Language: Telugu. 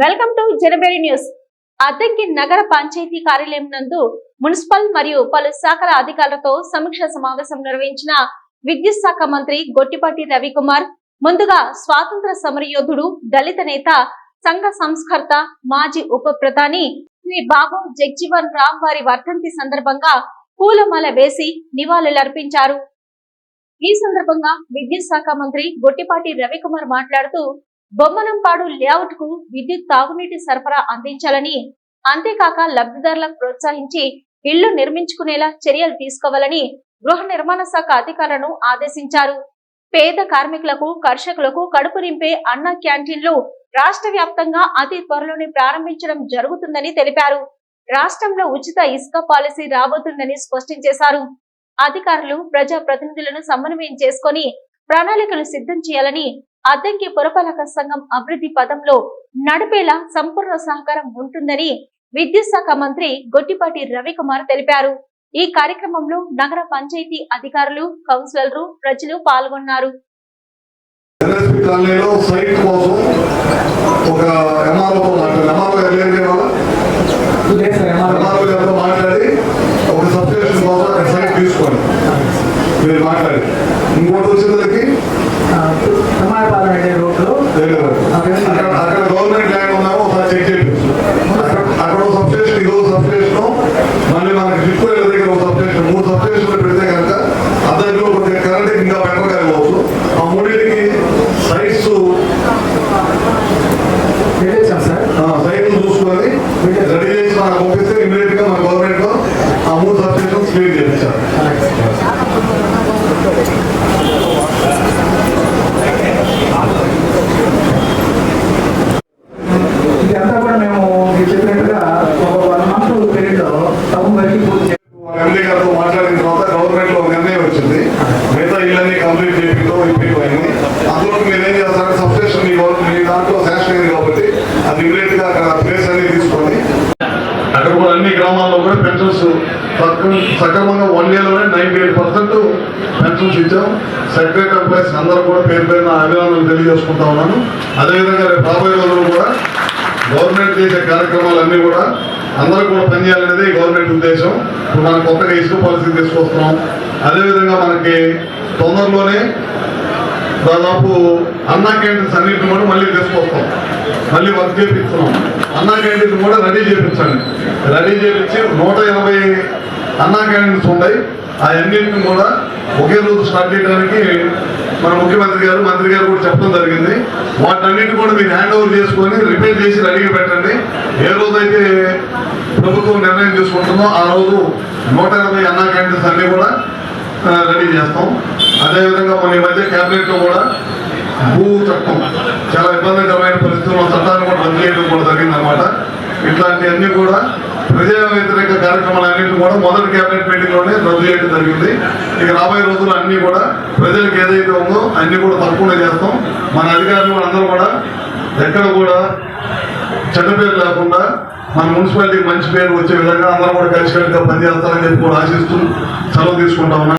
Welcome to Janaberi news. Addanki నగర పంచాయతీ కార్యాలయం నందు మున్సిపల్ మరియు పలు శాఖల అధికారులతో సమీక్ష సమావేశం నిర్వహించిన విద్యుత్ శాఖ మంత్రి గొట్టిపాటి రవికుమార్ ముందుగా స్వాతంత్ర సమరయోధుడు దళిత నేత సంఘ సంస్కర్త మాజీ ఉప ప్రధాని శ్రీ బాబు జగ్జీవన్ రామ్ వారి వర్ధంతి సందర్భంగా పూలమాల వేసి నివాళులర్పించారు. ఈ సందర్భంగా విద్యుత్ శాఖ మంత్రి గొట్టిపాటి రవికుమార్ మాట్లాడుతూ బొమ్మనంపాడు లేఅవుట్కు విద్యుత్ తాగునీటి సరఫరా అందించాలని అంతేకాక లబ్ధిదారులకు ప్రోత్సహించి ఇళ్ళు నిర్మించుకునేలా చర్యలు తీసుకోవాలని గృహ నిర్మాణ శాఖ అధికారులను ఆదేశించారు. పేద కార్మికులకు కర్షకులకు కడుపు నింపే అన్న క్యాంటీన్లు రాష్ట్ర వ్యాప్తంగా అతి త్వరలోనే ప్రారంభించడం జరుగుతుందని తెలిపారు. రాష్ట్రంలో ఉచిత ఇసుక పాలసీ రాబోతుందని స్పష్టం చేశారు. అధికారులు ప్రజా ప్రతినిధులను సమన్వయం చేసుకొని ప్రణాళికలు సిద్ధం చేయాలని అద్దంకి పురపాలక సంఘం అభివృద్ధి పదంలో నడిపేలా సంపూర్ణ సహకారం ఉంటుందని విద్యుత్ శాఖ మంత్రి గొట్టిపాటి రవికుమార్ తెలిపారు. ఈ కార్యక్రమంలో నగర పంచాయతీ అధికారులు కౌన్సిలర్లు ప్రజలు పాల్గొన్నారు. మీరు మాట్లాడి. ఇంకోటి వచ్చేసరికి ఎంఆర్పాలెం వెళ్ళే అక్కడ ప్లేస్ అనేది తీసుకోండి. అక్కడ కూడా అన్ని గ్రామాల్లో కూడా పెన్షన్స్ సక్రమంగా వన్ ఇయర్లోనే నైన్టీ ఎయిట్ పర్సెంట్ పెన్షన్స్ ఇచ్చాం. సెక్రటరీ ఎంప్లాయీస్ అందరూ కూడా పేరు పేరున అభినందనలు తెలియజేసుకుంటా ఉన్నాను. అదేవిధంగా రేపు రాబోయే రోజులు కూడా గవర్నమెంట్ చేసే కార్యక్రమాలన్నీ కూడా అందరూ కూడా పనిచేయాలనేది గవర్నమెంట్ ఉద్దేశం. ఇప్పుడు మనం కొత్తగా ఇసుక పాలసీ తీసుకొస్తున్నాం. అదేవిధంగా మనకి తొందరలోనే దాదాపు అన్నా క్యాంటీన్స్ అన్నింటిని కూడా మళ్ళీ తీసుకొస్తాం. మళ్ళీ వర్క్ చేపిస్తున్నాం. అన్నా క్యాంటీన్ కూడా రెడీ చేపించండి రెడీ చేయించి నూట ఎనభై అన్నా క్యాంటీన్స్ ఉన్నాయి ఆ అన్నింటిని కూడా ఒకే రోజు స్టార్ట్ చేయడానికి మన ముఖ్యమంత్రి గారు మంత్రి గారు కూడా చెప్పడం జరిగింది. వాటన్నింటిని కూడా మీరు హ్యాండ్ ఓవర్ చేసుకొని రిపేర్ చేసి రెడీగా పెట్టండి. ఏ రోజైతే ప్రభుత్వం నిర్ణయం తీసుకుంటుందో ఆ రోజు నూట ఎనభై అన్నా క్యాంటీన్స్ అన్నీ కూడా రెడీ చేస్తాం. అదేవిధంగా మన ఈ మధ్య క్యాబినెట్లో కూడా భూ చట్టం చాలా ఇబ్బందికరమైన పరిస్థితుల్లో చట్టాన్ని కూడా రద్దు చేయడం కూడా జరిగిందనమాట ఇట్లాంటివన్నీ కూడా ప్రజా వ్యతిరేక కార్యక్రమాలన్నింటినీ కూడా మొదటి క్యాబినెట్ మీటింగ్లోనే రద్దు చేయడం జరిగింది. ఇక రాబోయే రోజుల్లో అన్నీ కూడా ప్రజలకు ఏదైతే ఉందో అన్నీ కూడా తప్పకుండా చేస్తాం. మన అధికారులు కూడా అందరూ కూడా ఎక్కడ కూడా చెడ్డ పేరు లేకుండా మన మున్సిపాలిటీకి మంచి పేరు వచ్చే విధంగా అందరూ కూడా కలిసికట్టుగా పనిచేస్తారని చెప్పి కూడా ఆశిస్తూ సెలవు తీసుకుంటా